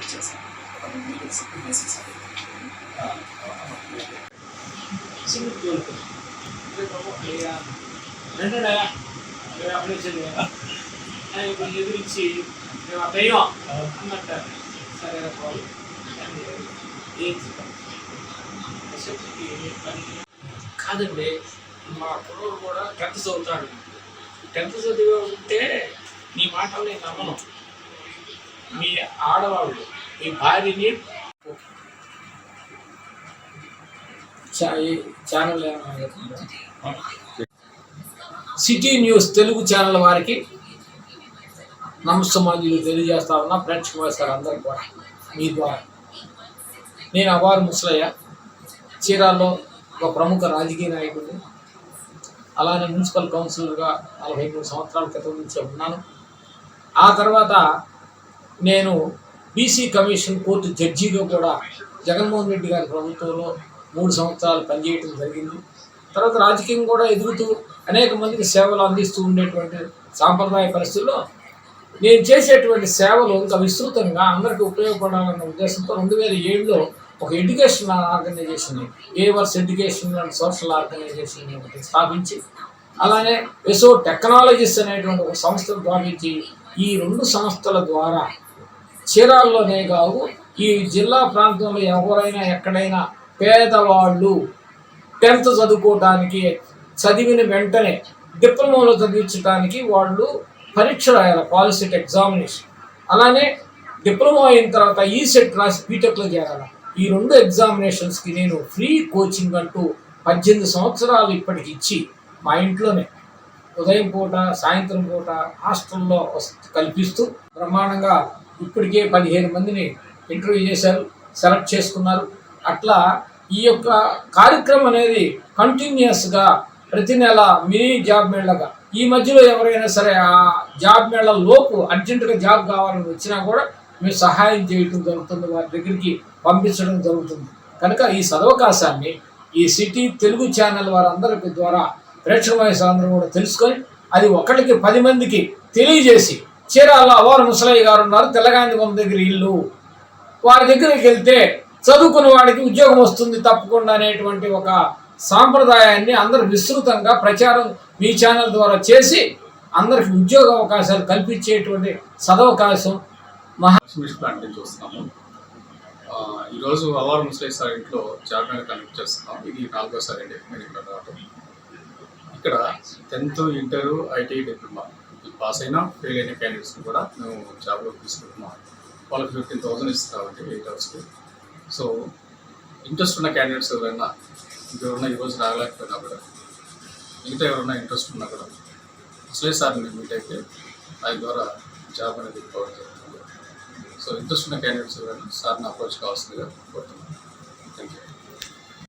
మళ్ళీ వచ్చేసాను ఒక రెండు ఎదిరించి మేము దైవం అన్నట్టు సరే పోవాలి ఏం కాదండి మా కుర్రోడు కూడా టెన్త్ చదువుతాడు. టెన్త్ చదివి ఉంటే నీ మాటలు నేను నమ్మను. మీ ఆడవాళ్ళు మీ భార్యని channel city news Telugu channel వారికి నమస్తమాజీలు తెలియజేస్తా ఉన్నా ప్రేక్షకులు సార్ అందరికి కూడా మీ ద్వారా. నేను అవారు ముసలయ్య. చీరాల్లో ఒక ప్రముఖ రాజకీయ నాయకుడిని అలానే మున్సిపల్ కౌన్సిలర్గా నలభై మూడు సంవత్సరాల క్రితం నుంచి ఉన్నాను. ఆ తర్వాత నేను బీసీ కమిషన్ కోర్టు జడ్జిగా కూడా జగన్మోహన్ రెడ్డి గారి ప్రభుత్వంలో మూడు సంవత్సరాలు పనిచేయటం జరిగింది. తర్వాత రాజకీయం కూడా ఎదుగుతూ అనేక మందికి సేవలు అందిస్తూ ఉండేటువంటి సాంప్రదాయ పరిస్థితుల్లో నేను చేసేటువంటి సేవలు ఇంకా విస్తృతంగా అందరికీ ఉపయోగపడాలన్న ఉద్దేశంతో రెండు వేల ఏడులో ఒక ఎడ్యుకేషన్ ఆర్గనైజేషన్ ఏవర్స్ ఎడ్యుకేషన్ అండ్ సోషల్ ఆర్గనైజేషన్ ఒకటి స్థాపించి అలానే ఎసో టెక్నాలజీస్ అనేటువంటి ఒక సంస్థను స్థాపించి ఈ రెండు సంస్థల ద్వారా చీరాల్లోనే కాదు ఈ జిల్లా ప్రాంతంలో ఎవరైనా ఎక్కడైనా పేదవాళ్ళు టెన్త్ చదువుకోవడానికి చదివిన వెంటనే డిప్లొమాలో చదివించడానికి వాళ్ళు పరీక్ష రాయాలి పాలిసెట్ ఎగ్జామినేషన్. అలానే డిప్లొమా అయిన తర్వాత ఈ సెట్ రాసి బీటెక్లో చేరాలి. ఈ రెండు ఎగ్జామినేషన్స్కి నేను ఫ్రీ కోచింగ్ అంటూ పద్దెనిమిది సంవత్సరాలు ఇప్పటికి ఇచ్చి మా ఇంట్లోనే ఉదయం పూట సాయంత్రం పూట హాస్టల్లో కల్పిస్తూ బ్రహ్మాండంగా ఇప్పటికే పదిహేను మందిని ఇంటర్వ్యూ చేశారు సెలెక్ట్ చేసుకున్నారు. అట్లా ఈ యొక్క కార్యక్రమం అనేది కంటిన్యూస్గా ప్రతి నెల మినీ జాబ్ మేళగా ఈ మధ్యలో ఎవరైనా సరే ఆ జాబ్ మేళ లోపు అర్జెంటుగా జాబ్ కావాలని వచ్చినా కూడా మేము సహాయం చేయటం జరుగుతుంది వారి దగ్గరికి పంపించడం జరుగుతుంది. కనుక ఈ సదవకాశాన్ని ఈ సిటీ తెలుగు ఛానల్ వారందరికి ద్వారా ప్రేక్షక వయసు అందరూ కూడా తెలుసుకొని అది ఒకటికి పది మందికి తెలియజేసి చీరాల అవారు ముసలయ్య గారు ఉన్నారు తెల్లగాంధి బొమ్మ దగ్గర ఇల్లు. వారి దగ్గరికి వెళ్తే చదువుకున్న వాడికి ఉద్యోగం వస్తుంది తప్పకుండా అనేటువంటి ఒక సాంప్రదాయాన్ని అందరూ విస్తృతంగా ప్రచారం మీ ఛానల్ ద్వారా చేసి అందరికి ఉద్యోగ అవకాశాలు కల్పించేటువంటి సదవకాశం స్మిష్ చూస్తాము ఈరోజు అవార్ ముస్లిం సార్ ఇంట్లో జాబ్ కనెక్ట్ చేస్తున్నాం. ఇది నాలుగోసారి అండి ఇక్కడ రావడం ఇక్కడ tenth inter IT diploma. Pass అయినా ఫెయిల్ అయిన క్యాండిడేట్స్ కూడా మేము జాబ్లో తీసుకుంటున్నాం. వాళ్ళకి ఫిఫ్టీన్ థౌసండ్ ఇస్తున్నామండి ఎయిట్ అవర్స్కి సో ఇంట్రెస్ట్ ఉన్న క్యాండిడేట్స్ ఎవరైనా ఇంకెవరైనా ఈరోజు రాగలేకపోయినా కూడా మిగతా ఎవరైనా ఇంట్రెస్ట్ ఉన్నా కూడా అసలే సార్ మీరు మీట్ అయితే దాని ద్వారా జాబ్ అనేది ప్రొవైడ్ జరుగుతుంది సో ఇంట్రెస్ట్ ఉన్న క్యాండిడేట్స్ ఎవరైనా సార్ని అప్రోచ్ కావాల్సిందిగా కోరుతున్నాను.